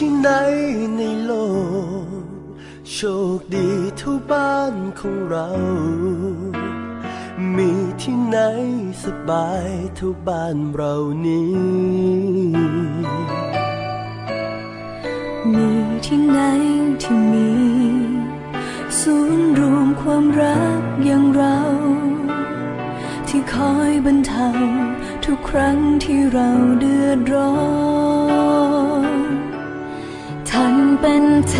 ที่ไหนในโลก โชคดีเท่าบ้านของเรา มีที่ไหนสบายเท่าบ้านเรานี้ มีที่ไหนที่มี ศูนย์รวมความรักอย่างเรา ที่คอยบรรเทาทุกครั้งที่เราเดือดร้อนท่าน เป็นเท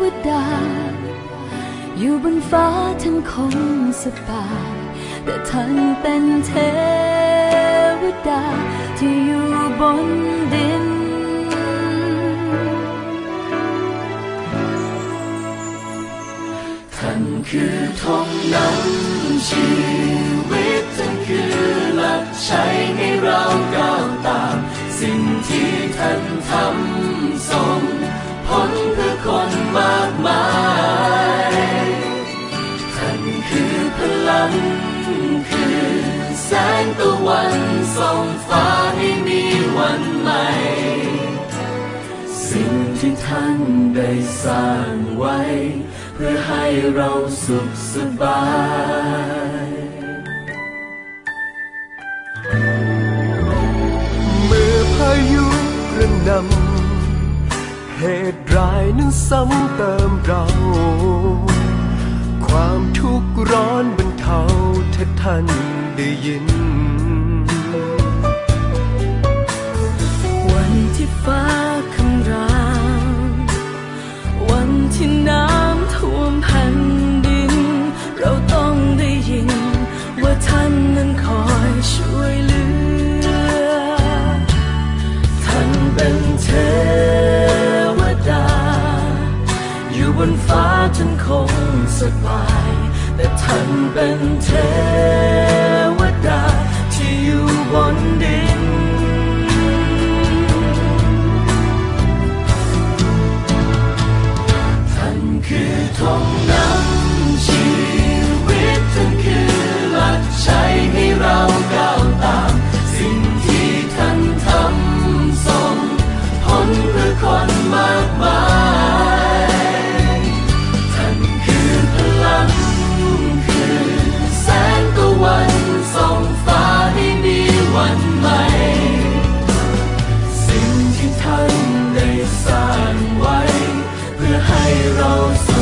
วดา อยู่บนฟ้าท่านคงสบาย แต่ท่านเป็นเทวดา ที่อยู่บนดิน ท่านคือธงนำชีวิต ท่านคือหลักใช้ให้เราก้าวตา สิ่งที่ท่านทำส่งผลเพื่อคนมากมายท่านคือพลัง คือแสงตะวันส่องฟ้าให้มีวันใหม่ สิ่งที่ท่านได้สร้างไว้ เพื่อให้เราสุขสบายำเหตุร้ายนั้นซ้ำเติมเรา ความทุกข์ร้อนบรรเทาถ้าท่านได้ยินวัน ท่า ใ